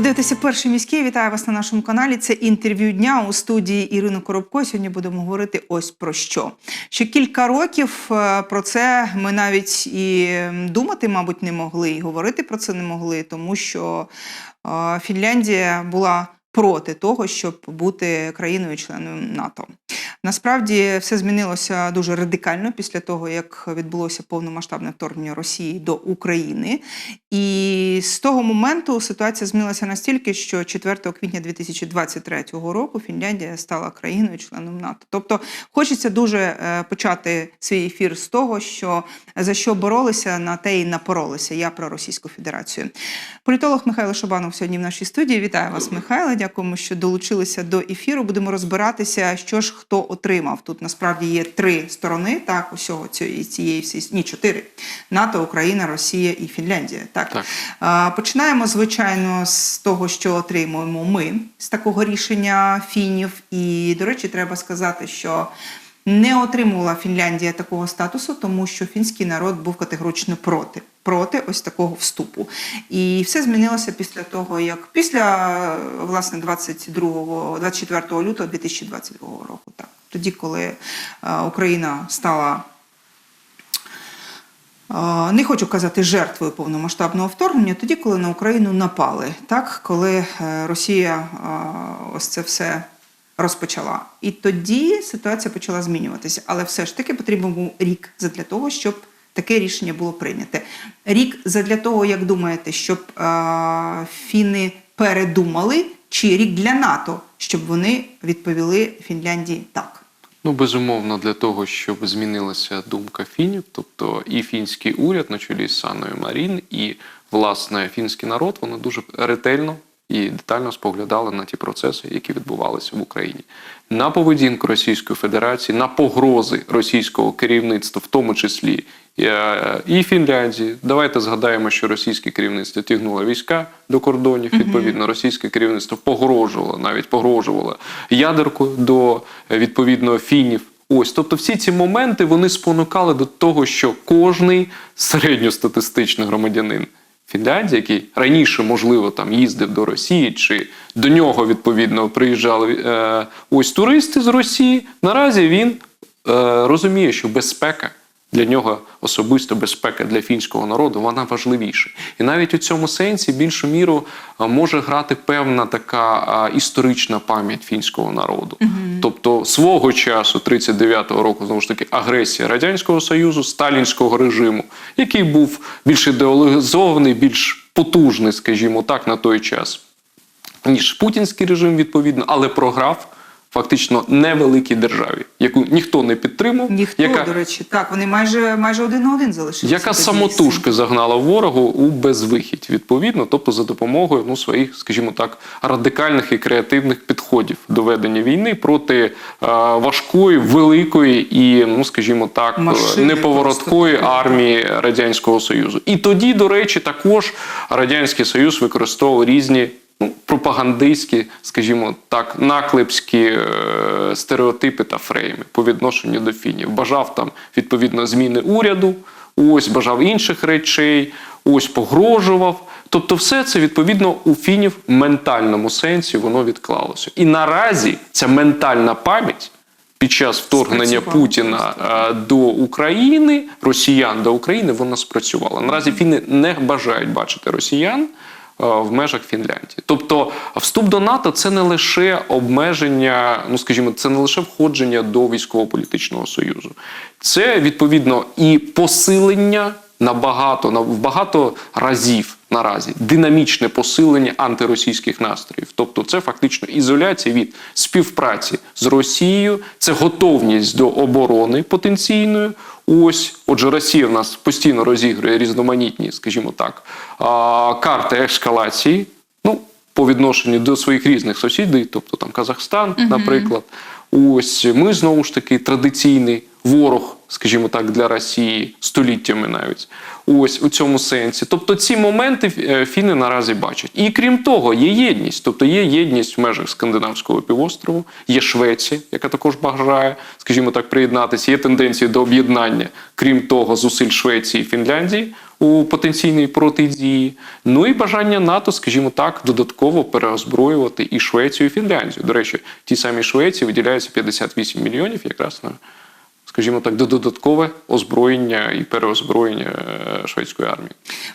Ви дивитеся перший міський. Вітаю вас на нашому каналі. Це інтерв'ю дня у студії Ірини Коробко. Сьогодні будемо говорити ось про що. Ще кілька років е, про це ми навіть і думати, мабуть, не могли, і говорити про це не могли, тому що е, Фінляндія була проти того, щоб бути країною-членом НАТО. Насправді все змінилося дуже радикально після того, як відбулося повномасштабне вторгнення Росії до України. І з того моменту ситуація змінилася настільки, що 4 квітня 2023 року Фінляндія стала країною-членом НАТО. Тобто, хочеться дуже е, почати свій ефір з того, що за що боролися, на те і напоролися. Я про Російську Федерацію. Політолог Михайло Шабанов сьогодні в нашій студії. Вітаю вас, Михайло. Дякуємо, що долучилися до ефіру. Будемо розбиратися, що ж хто отримав. Тут насправді є три сторони. Так, усього цієї цієї всі ні, чотири: НАТО, Україна, Росія і Фінляндія. Так, Так. А, починаємо звичайно з того, що отримуємо ми з такого рішення фінів. І до речі, треба сказати, що. Не отримувала Фінляндія такого статусу, тому що фінський народ був категорично проти проти ось такого вступу. І все змінилося після того, як після власне 22, 24 лютого 2022 року. Так, тоді, коли е, Україна стала. е, Не хочу казати жертвою повномасштабного вторгнення, тоді, коли на Україну напали, так коли е, Росія ось це все розпочала. І тоді ситуація почала змінюватися. Але все ж таки потрібен був рік для того, щоб таке рішення було прийняте. Рік для того, як думаєте, щоб е, фіни передумали, чи рік для НАТО, щоб вони відповіли Фінляндії так. Ну, безумовно, для того, щоб змінилася думка фінів, тобто і фінський уряд на чолі з Саною Марін, і власне фінський народ, вони дуже ретельно і детально споглядали на ті процеси, які відбувалися в Україні. На поведінку Російської Федерації, на погрози російського керівництва, в тому числі е, і Фінляндії. Давайте згадаємо, що російське керівництво тягнуло війська до кордонів. Відповідно, російське керівництво погрожувало, навіть погрожувало ядеркою до е, відповідно фінів. Ось, тобто, всі ці моменти вони спонукали до того, що кожний середньостатистичний громадянин Фінляндії, який раніше, можливо, там їздив до Росії, чи до нього відповідно приїжджали е, ось туристи з Росії. Наразі він е, розуміє, що безпека для нього особисто безпека для фінського народу вона важливіша. І навіть у цьому сенсі більшу міру може грати певна така історична пам'ять фінського народу. Тобто свого часу, 39-го року, знову ж таки, агресія Радянського Союзу, сталінського режиму, який був більш ідеологізований, більш потужний, скажімо так, на той час, ніж путінський режим, відповідно, але програв. Фактично невеликій державі, яку ніхто не підтримав, Ніхто, яка, до речі, так вони майже майже один на один залишилися. яка самотужки загнала ворогу у безвихідь, відповідно, тобто за допомогою ну, своїх, скажімо так, радикальних і креативних підходів до ведення війни проти е, важкої, великої і, ну скажімо так, Машини неповороткої просто. армії Радянського Союзу. І тоді, до речі, також Радянський Союз використовував різні. Ну, пропагандистські, скажімо так, наклепські е, стереотипи та фрейми по відношенню до фінів. Бажав там відповідно зміни уряду, ось бажав інших речей, ось погрожував. Тобто, все це відповідно у фінів в ментальному сенсі воно відклалося. І наразі ця ментальна пам'ять під час вторгнення Путіна е, до України, росіян до України, вона спрацювала. Наразі фіни не бажають бачити росіян. Е, В межах Фінляндії, тобто вступ до НАТО це не лише обмеження, ну скажімо, це не лише входження до військово-політичного союзу, це відповідно і посилення набагато на в багато разів наразі динамічне посилення антиросійських настроїв. Тобто, це фактично ізоляція від співпраці з Росією, це готовність до оборони потенційної. Ось, отже, Росія в нас постійно розігрує різноманітні, скажімо так, карти ескалації. Ну, по відношенню до своїх різних сусідів, тобто там Казахстан, наприклад. Ось ми знову ж таки традиційний ворог, скажімо так, для Росії століттями навіть. Ось у цьому сенсі. Тобто ці моменти е, фіни наразі бачать. І крім того, є єдність. Тобто є єдність в межах скандинавського півострову, є Швеція, яка також бажає, скажімо так, приєднатися. Є тенденції до об'єднання, крім того, зусиль Швеції і Фінляндії. У потенційній протидії. Ну і бажання НАТО, скажімо так, додатково переозброювати і Швецію, і Фінляндію. До речі, ті самі Швеції виділяється 58 мільйонів якраз на, скажімо так, до додаткове озброєння і переозброєння е, шведської армії.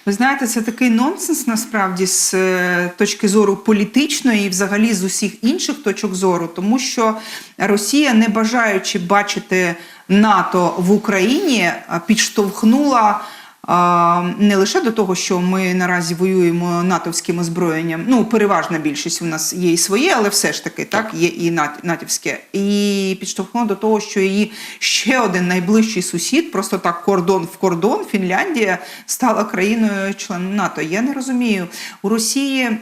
Ви знаєте, це такий нонсенс насправді з е, точки зору політичної і взагалі з усіх інших точок зору, тому що Росія, не бажаючи бачити НАТО в Україні, підштовхнула. Не лише до того, що ми наразі воюємо натовським озброєнням. Ну, переважна більшість у нас є і своє, але все ж таки так, є і натівське. І підштовхнула до того, що її ще один найближчий сусід, просто так кордон в кордон, Фінляндія стала країною членом НАТО. Я не розумію. У Росії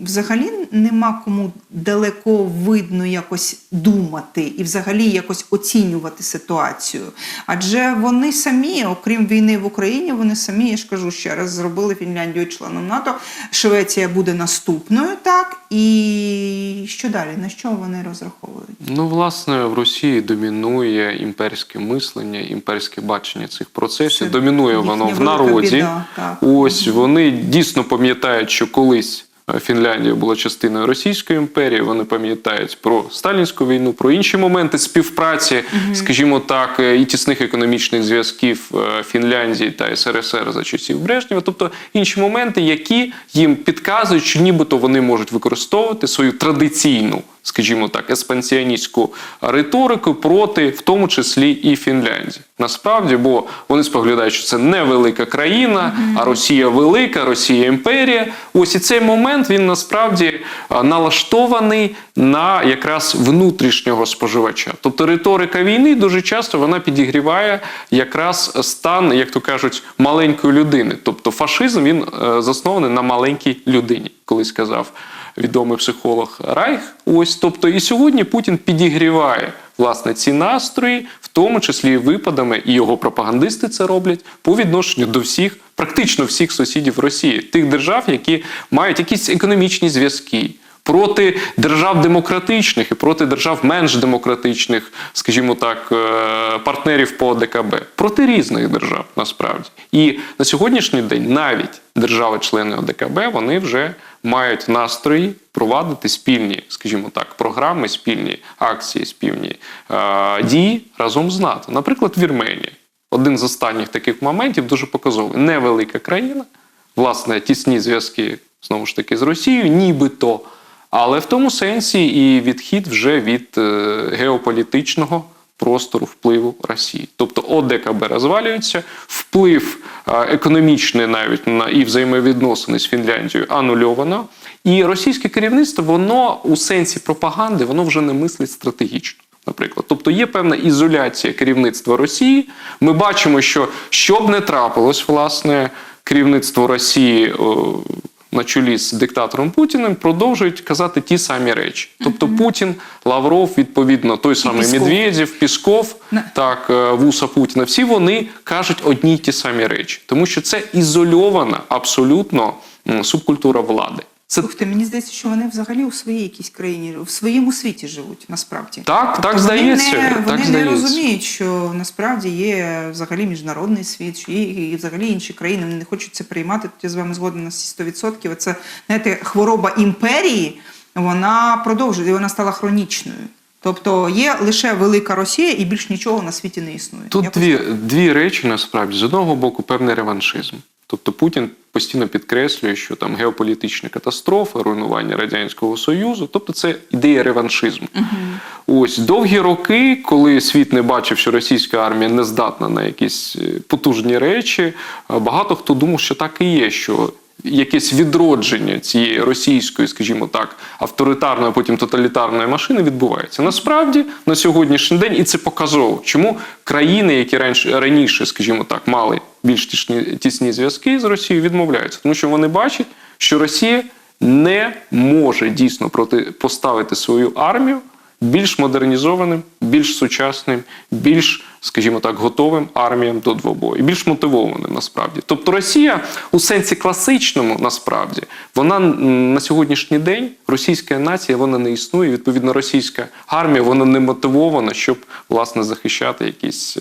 взагалі нема кому далеко видно якось думати і взагалі якось оцінювати ситуацію. Адже вони самі, окрім війни в Україні, вони самі, я ж кажу ще раз, зробили Фінляндію членом НАТО. Швеція буде наступною, так і що далі? На що вони розраховують? Ну, власне, в Росії домінує імперське мислення, імперське бачення цих процесів. Це домінує воно в народі. біда. Ось вони дійсно пам'ятають, що колись. Фінляндія була частиною Російської імперії. Вони пам'ятають про сталінську війну, про інші моменти співпраці, скажімо так, е, і тісних економічних зв'язків е, Фінляндії та СРСР за часів Брежнєва. Тобто інші моменти, які їм підказують, що нібито вони можуть використовувати свою традиційну, скажімо так, еспансіоністську риторику проти, в тому числі і Фінляндії. Насправді, бо вони споглядають, що це невелика країна, а Росія велика, Росія імперія. Ось і цей момент він насправді налаштований на якраз внутрішнього споживача. Тобто риторика війни дуже часто вона підігріває якраз стан, як то кажуть, маленької людини. Тобто фашизм він е, заснований на маленькій людині, колись сказав відомий психолог Райх. Ось тобто, і сьогодні Путін підігріває власне ці настрої, в тому числі і випадами, і його пропагандисти це роблять по відношенню до всіх, практично всіх сусідів Росії, тих держав, які мають якісь економічні зв'язки. Проти держав демократичних і проти держав менш демократичних, скажімо так, е, партнерів по ОДКБ, проти різних держав насправді. І на сьогоднішній день навіть держави-члени ОДКБ вони вже мають настрої провадити спільні, скажімо так, програми, спільні акції, спільні е, дії разом з НАТО. Наприклад, Вірменія. Один з останніх таких моментів дуже показовий. Невелика країна, власне, тісні зв'язки знову ж таки з Росією, нібито. Але в тому сенсі і відхід вже від е, геополітичного простору впливу Росії. Тобто ОДКБ розвалюється, вплив економічний навіть на і взаємовідносини з Фінляндією анульовано. І російське керівництво, воно у сенсі пропаганди, воно вже не мислить стратегічно. Наприклад, тобто є певна ізоляція керівництва Росії. Ми бачимо, що що б не трапилось, власне, керівництво Росії о, на чолі з диктатором Путіним продовжують казати ті самі речі. Тобто Путін, Лавров, відповідно, той самий Пісков. Медведєв, Пісков, так, е, вуса Путіна, всі вони кажуть одні й ті самі речі, тому що це ізольована абсолютно субкультура влади. Слухайте, мені здається, що вони взагалі у своїй якійсь країні, в своєму світі живуть насправді. так, так Тобто здається. Вони, не, так вони не здається. розуміють, що насправді є взагалі міжнародний світ, що є і взагалі інші країни. Вони не хочуть це приймати. Тут я з вами згодна на всі 100%. Це знаєте, хвороба імперії. Вона продовжує, вона стала хронічною. Тобто є лише велика Росія, і більш нічого на світі не існує. Тут Якось дві, так. дві речі насправді з одного боку певний реваншизм. Тобто Путін постійно підкреслює, що там геополітичні катастрофи, руйнування радянського союзу, тобто це ідея реваншизму. Ось довгі роки, коли світ не бачив, що російська армія не здатна на якісь е, потужні речі, е, багато хто думав, що так і є. що Якесь відродження цієї російської, скажімо так, авторитарної, а потім тоталітарної машини відбувається. Насправді на сьогоднішній день, і це показово, чому країни, які раніше скажімо так, мали більш тісні, тісні зв'язки з Росією, відмовляються, тому що вони бачать, що Росія не може дійсно протипоставити свою армію більш модернізованим, більш сучасним, більш, скажімо так, готовим арміям до двобою, більш мотивованим насправді. Тобто Росія у сенсі класичному, насправді, вона на сьогоднішній день російська нація вона не існує. Відповідно, російська армія вона не мотивована, щоб власне захищати якісь.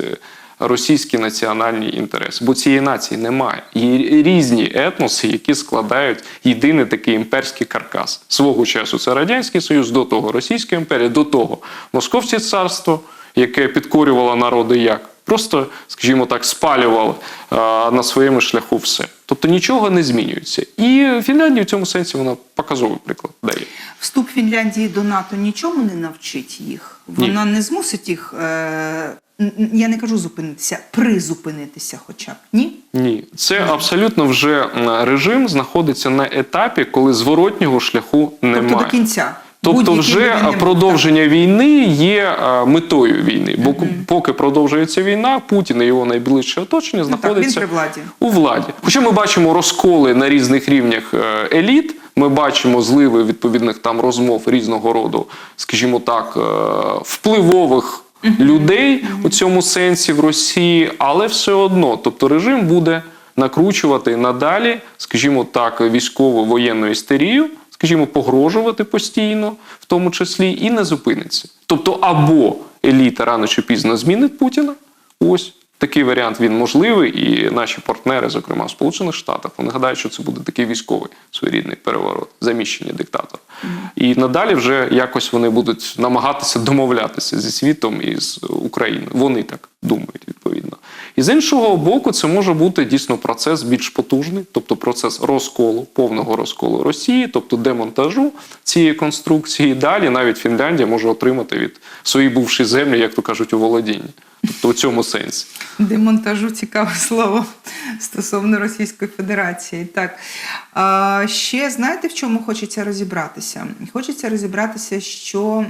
Російські національні інтереси. Бо цієї нації немає. Є різні етноси, які складають єдиний такий імперський каркас. Свого часу це Радянський Союз, до того Російська імперія, до того Московське царство, яке підкорювало народи як. Просто, скажімо так, спалював е, на своєму шляху все. Тобто нічого не змінюється. І Фінляндія в цьому сенсі вона показовий приклад дає. Вступ Фінляндії до НАТО нічому не навчить їх. Ні. Вона не змусить їх. Е, я не кажу зупинитися, призупинитися, хоча б ні. Ні, це абсолютно вже режим знаходиться на етапі, коли зворотнього шляху немає. Тобто до кінця. Тобто, вже продовження війни є метою війни. Бо поки продовжується війна, Путін і його найближче оточення Ну так, знаходиться владі. у владі. Хоча ми бачимо розколи на різних рівнях е, еліт. Ми бачимо зливи відповідних там розмов різного роду, скажімо так, е, впливових людей у цьому сенсі в Росії, але все одно, тобто режим буде накручувати надалі, скажімо так, військову воєнну істерію, скажімо, погрожувати постійно, в тому числі, і не зупиниться. Тобто, або еліта рано чи пізно змінить Путіна. Ось такий варіант він можливий, і наші партнери, зокрема в Сполучених Штатах, вони гадають, що це буде такий військовий своєрідний переворот, заміщення диктатора. І надалі вже якось вони будуть намагатися домовлятися зі світом і з Україною. Вони так думають відповідно. І з іншого боку, це може бути дійсно процес більш потужний, тобто процес розколу, повного розколу Росії, тобто демонтажу цієї конструкції. Далі навіть Фінляндія може отримати від своєї бувшої землі, як то кажуть, у володінні. Тобто у цьому сенсі. Демонтажу цікаве слово стосовно Російської Федерації. Так ще знаєте, в чому хочеться розібратися? Хочеться розібратися, що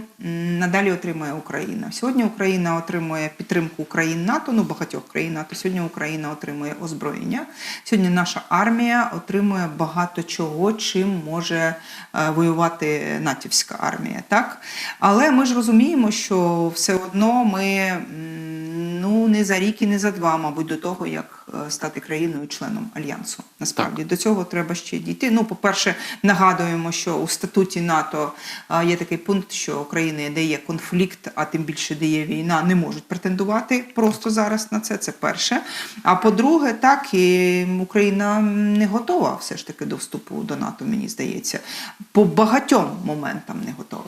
надалі отримує Україна. Сьогодні Україна отримує підтримку країн НАТО, ну багатьох країн НАТО. Сьогодні Україна отримує озброєння. Сьогодні наша армія отримує багато чого, чим може е, воювати натівська армія. Так, але ми ж розуміємо, що все одно ми. Ну, не за рік і не за два, мабуть, до того, як е, стати країною-членом альянсу. Насправді до цього треба ще дійти. Ну, по-перше, нагадуємо, що у статуті НАТО е, є такий пункт, що країни, де є конфлікт, а тим більше де є війна, не можуть претендувати просто зараз на це. Це перше. А по-друге, так і Україна не готова все ж таки до вступу до НАТО, мені здається. По багатьом моментам не готова.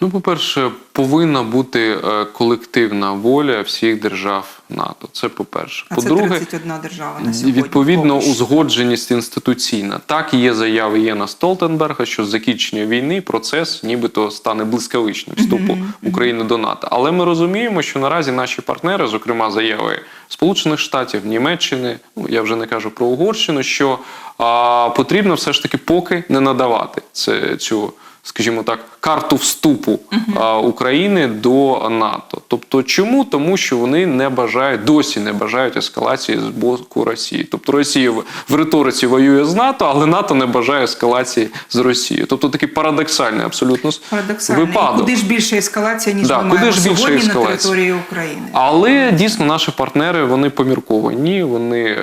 Ну, по-перше, повинна бути е, колективна воля всіх держав НАТО. Це по-перше. По-друге, 31 держава на сьогодні. відповідно узгодженість інституційна. Так, є заяви Єна Столтенберга, що з закінчення війни процес нібито стане блискавичним вступу України до НАТО. Але ми розуміємо, що наразі наші партнери, зокрема заяви Сполучених Штатів, Німеччини, ну я вже не кажу про Угорщину, що а, потрібно все ж таки поки не надавати це цю. Скажімо так, карту вступу а, України до НАТО. Тобто, чому? Тому що вони не бажають досі не бажають ескалації з боку Росії. Тобто Росія в, в риториці воює з НАТО, але НАТО не бажає ескалації з Росією. Тобто такий парадоксальний абсолютно. І випадок. куди ж більше ескалація, ніж Да, ми куди маємо ж більше сьогодні на ескалація? території України. Але дійсно наші партнери вони помірковані, вони е,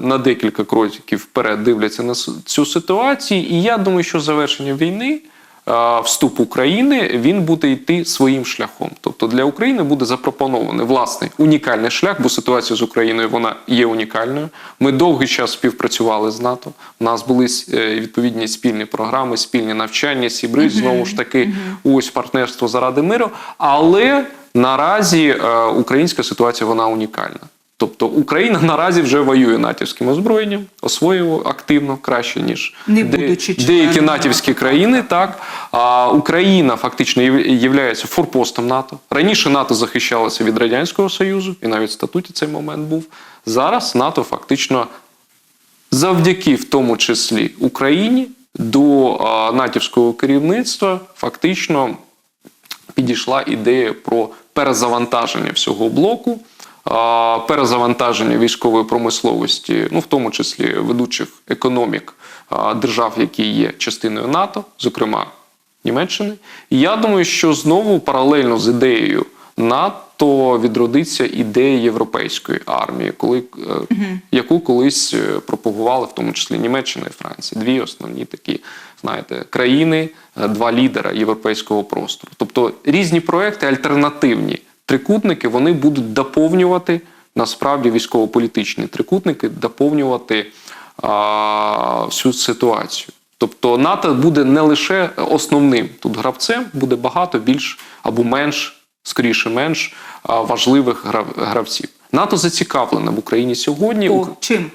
на декілька кроків вперед дивляться на цю ситуацію. І я думаю, що завершення війни. Е, Вступ України він буде йти своїм шляхом. Тобто для України буде запропонований власний унікальний шлях, бо ситуація з Україною вона є унікальною. Ми довгий час співпрацювали з НАТО. У нас були е, відповідні спільні програми, спільні навчання, сібри знову ж таки, ось партнерство заради миру. Але наразі е, українська ситуація вона унікальна. Тобто Україна наразі вже воює натівським озброєнням, освоює активно краще ніж Не де- деякі натівські країни. Так а Україна фактично є форпостом НАТО. Раніше НАТО захищалося від радянського союзу, і навіть в статуті цей момент був. Зараз НАТО фактично завдяки в тому числі Україні до а, натівського керівництва фактично підійшла ідея про перезавантаження всього блоку, перезавантаження військової промисловості, ну в тому числі ведучих економік держав, які є частиною НАТО, зокрема Німеччини. І я думаю, що знову паралельно з ідеєю НАТО відродиться ідея європейської армії, коли, е, яку колись е, пропагували в тому числі Німеччина і Франція. Дві основні такі, знаєте, країни, е, два лідера європейського простору. Тобто різні проекти, альтернативні трикутники, вони будуть доповнювати насправді військово-політичні трикутники доповнювати а, всю ситуацію. Тобто НАТО буде не лише основним тут гравцем, буде багато більш або менш, скоріше менш важливих грав- гравців. НАТО зацікавлене в Україні сьогодні. О, чим?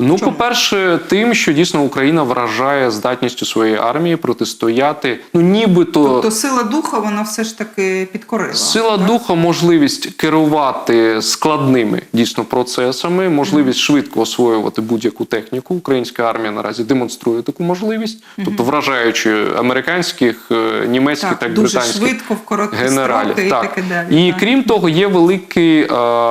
Ну, по-перше, тим, що дійсно Україна вражає здатністю своєї армії протистояти, ну нібито Тобто сила духа, вона все ж таки підкорила. Сила так? духа, можливість керувати складними дійсно процесами, можливість швидко освоювати будь-яку техніку. Українська армія наразі демонструє таку можливість, тобто вражаючи американських, е, німецьких Так, та дуже британських швидко, в короткі генералів. строки і таке далі. І так. крім того, є великий, е,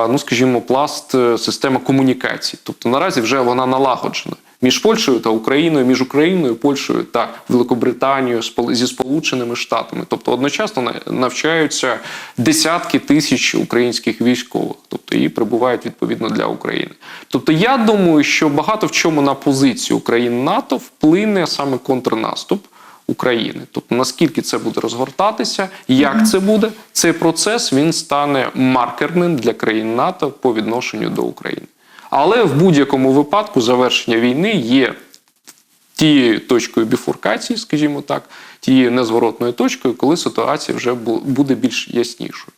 ну скажімо, пласт е, система комунікацій. Тобто наразі вже вона налагоджена. Між Польщею та Україною, між Україною, Польщею та Великобританією зі Сполученими Штатами. Тобто одночасно на- навчаються десятки тисяч українських військових, тобто і прибувають відповідно для України. Тобто, я думаю, що багато в чому на позицію України НАТО вплине саме контрнаступ. України, тобто наскільки це буде розгортатися, як це буде, цей процес він стане маркерним для країн НАТО по відношенню до України. Але в будь-якому випадку завершення війни є тією точкою біфуркації, скажімо так, тією незворотною точкою, коли ситуація вже буде більш яснішою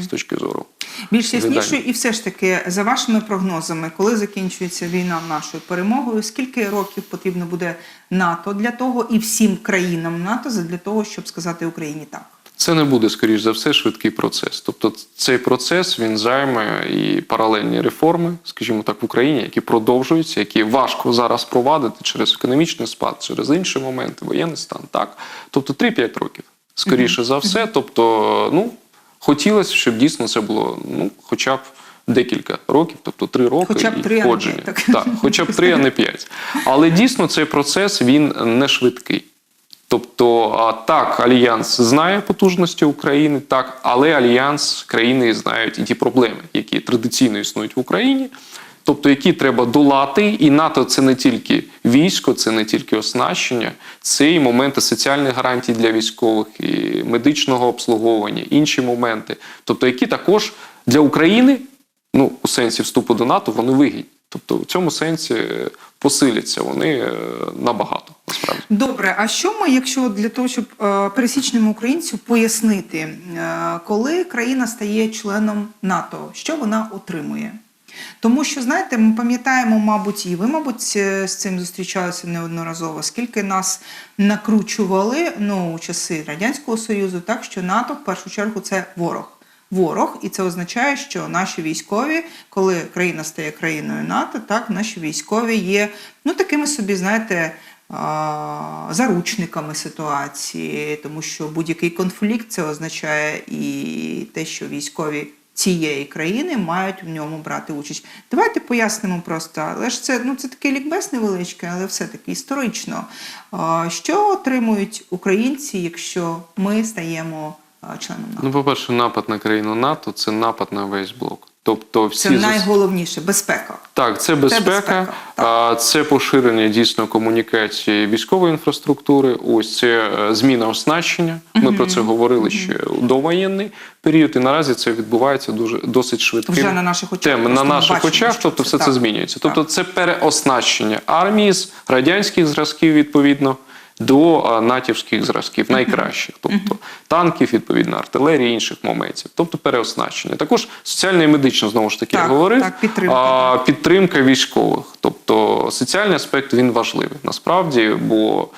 з точки зору. Більш яснішою, і все ж таки, за вашими прогнозами, коли закінчується війна нашою перемогою, скільки років потрібно буде НАТО для того і всім країнам НАТО для того, щоб сказати Україні так? Це не буде, скоріш за все, швидкий процес. Тобто цей процес він займе і паралельні реформи, скажімо так, в Україні, які продовжуються, які важко зараз провадити через економічний спад, через інші моменти, воєнний стан. Так, тобто 3-5 років, скоріше за все. Тобто, ну хотілося, щоб дійсно це було ну, хоча б. Декілька років, тобто три роки Хоча б і три, входження. так. так, хоча б три, а не п'ять. Але дійсно цей процес він не швидкий. Тобто, так, альянс знає потужності України, так, але альянс країни знають і ті проблеми, які традиційно існують в Україні, тобто які треба долати. І НАТО це не тільки військо, це не тільки оснащення, це і моменти соціальних гарантій для військових, і медичного обслуговування, інші моменти, тобто які також для України, ну у сенсі вступу до НАТО, вони вигідні. Тобто в цьому сенсі е, посиляться вони е, набагато насправді. Добре, а що ми, якщо для того, щоб е, пересічному українцю пояснити, коли країна стає членом НАТО, що вона отримує? Тому що, знаєте, ми пам'ятаємо, мабуть, і ви, мабуть, з цим зустрічалися неодноразово, скільки нас накручували ну, у часи Радянського Союзу, так що НАТО в першу чергу це ворог. Ворог, і це означає, що наші військові, коли країна стає країною НАТО, так наші військові є ну такими собі, знаєте, заручниками ситуації, тому що будь-який конфлікт це означає і те, що військові цієї країни мають в ньому брати участь. Давайте пояснимо просто, але ж це ну це такий лікбез невеличкий, але все-таки історично. Що отримують українці, якщо ми стаємо членом НАТО? Ну, по-перше, напад на країну НАТО це напад на весь блок. Тобто всі Це найголовніше безпека. Так, це безпека, безпека, так. а, це поширення дійсно комунікації військової інфраструктури. Ось це е, зміна оснащення. Ми про це говорили ще у довоєнний період, і наразі це відбувається дуже досить швидким. Вже на наших очах. Тем, на наших бачимо, очах, тобто це все це так. змінюється. Так. Тобто це переоснащення армії з радянських зразків відповідно. До натівських зразків, найкращих, тобто танків, відповідно, артилерії, інших моментів, тобто переоснащення. Також соціально і медично, знову ж таки, Так, я говорив. так, підтримка, А, підтримка військових. Тобто соціальний аспект він важливий насправді, бо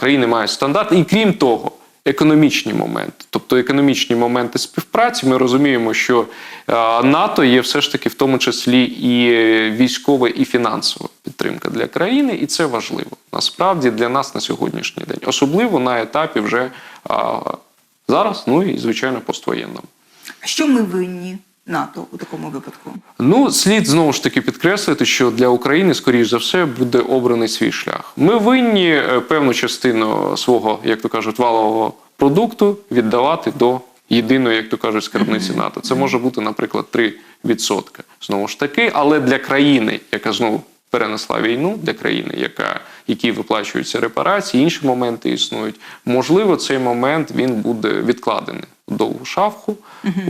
країни мають стандарт. І крім того, економічні моменти. Тобто економічні моменти співпраці, ми розуміємо, що е, НАТО є все ж таки в тому числі і військова, і фінансова підтримка для країни, і це важливо насправді для нас на сьогоднішній день, особливо на етапі вже зараз, ну і звичайно поствоєнному. Що ми винні НАТО у такому випадку? Ну, слід знову ж таки підкреслити, що для України, скоріш за все, буде обраний свій шлях. Ми винні е, певну частину свого, як то кажуть, валового продукту віддавати до єдиної, як то кажуть, скарбниці НАТО. Це може бути, наприклад, 3%. Знову ж таки, але для країни, яка знову перенесла війну для країни, яка якій виплачуються репарації, інші моменти існують. Можливо, цей момент він буде відкладений довгу шафку.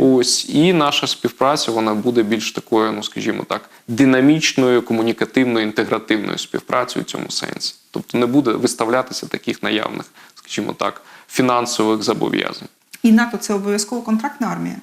Ось і наша співпраця вона буде більш такою, ну скажімо так, динамічною, комунікативною, інтегративною співпрацею в цьому сенсі. Тобто не буде виставлятися таких наявних, скажімо так, фінансових зобов'язань. І НАТО це обов'язково контрактна армія.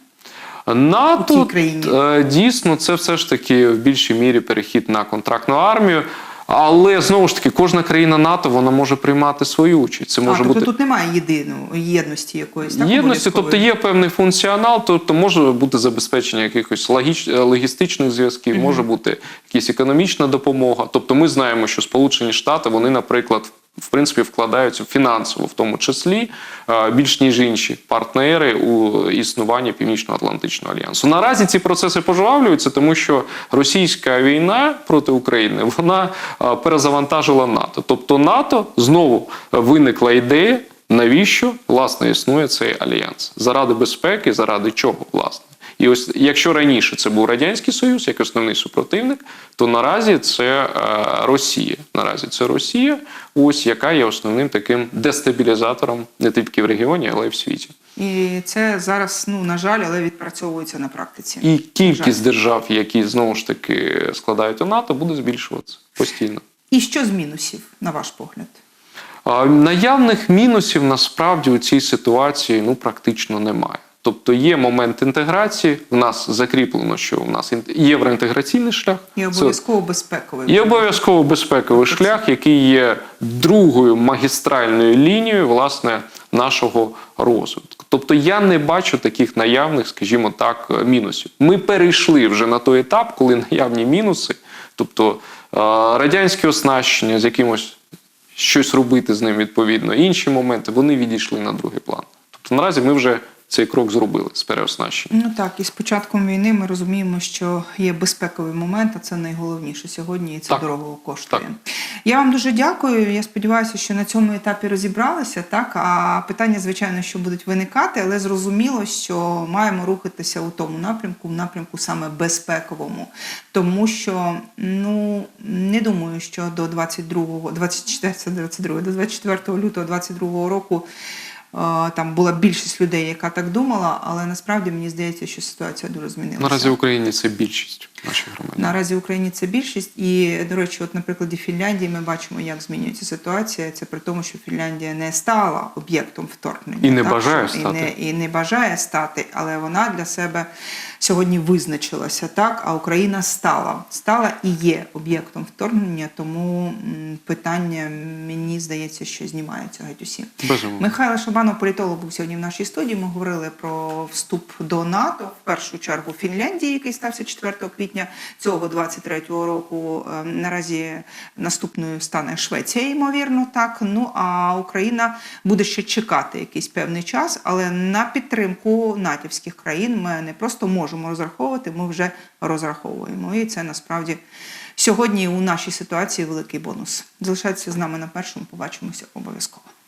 НАТО е, дійсно це все ж таки в більшій мірі перехід на контрактну армію. Але знову ж таки, кожна країна НАТО вона може приймати свою участь. Це може а, тобто бути тут немає єдиної єдності якоїсь так, єдності, тобто є певний функціонал, тобто може бути забезпечення якихось логіч... е, логістичних зв'язків, може бути якась економічна допомога. Тобто, ми знаємо, що Сполучені Штати вони, наприклад, в принципі, вкладаються фінансово, в тому числі е, більш ніж інші партнери у існуванні Північно-Атлантичного альянсу. Наразі ці процеси пожвавлюються, тому що російська війна проти України вона е, перезавантажила НАТО. Тобто НАТО знову виникла ідея. Навіщо власне існує цей альянс? Заради безпеки, заради чого власне? І ось якщо раніше це був радянський союз як основний супротивник, то наразі це е, Росія. Наразі це Росія, ось яка є основним таким дестабілізатором не тільки в регіоні, але й в світі. І це зараз, ну на жаль, але відпрацьовується на практиці. І кількість держав, які знову ж таки складають у НАТО, буде збільшуватися постійно. І що з мінусів, на ваш погляд? Наявних мінусів насправді у цій ситуації ну практично немає. Тобто є момент інтеграції. В нас закріплено, що у нас ін- євроінтеграційний шлях. І обов'язково безпековий. і обов'язково безпековий шлях, який є другою магістральною лінією власне нашого розвитку. Тобто я не бачу таких наявних, скажімо так, мінусів. Ми перейшли вже на той етап, коли наявні мінуси, тобто е, радянське оснащення з якимось щось робити з ним відповідно, інші моменти, вони відійшли на другий план. Тобто наразі ми вже цей крок зробили з переоснащення. Ну так, і з початком війни ми розуміємо, що є безпековий момент, а це найголовніше сьогодні, і це Так. дорого коштує. Так. Я вам дуже дякую. Я сподіваюся, що на цьому етапі розібралися. Так, а питання, звичайно, що будуть виникати, але зрозуміло, що маємо рухатися у тому напрямку, в напрямку саме безпековому, тому що ну не думаю, що до 22, 24, 22, до 24 лютого 22 року. Е, Там була більшість людей, яка так думала, але насправді мені здається, що ситуація дуже змінилася. Наразі в Україні це більшість наших громадян. Наразі в Україні це більшість, і до речі, от на прикладі Фінляндії ми бачимо, як змінюється ситуація. Це при тому, що Фінляндія не стала об'єктом вторгнення І не так, бажає що- стати. і не, і не бажає стати, але вона для себе сьогодні визначилася так. А Україна стала стала і є об'єктом вторгнення. Тому питання мені здається, що знімаються геть усі. Безумовно. Михайло Шабанов, політолог, був сьогодні в нашій студії. Ми говорили про вступ до НАТО, в першу чергу Фінляндії, який стався 4 квітня цього 23-го року. Е, Наразі наступною стане Швеція, ймовірно, так. Ну а Україна буде ще чекати якийсь певний час, але на підтримку натівських країн ми не просто можемо розраховувати, ми вже розраховуємо. І це насправді сьогодні у нашій ситуації великий бонус. Залишайтеся з нами на першому. Побачимося обов'язково.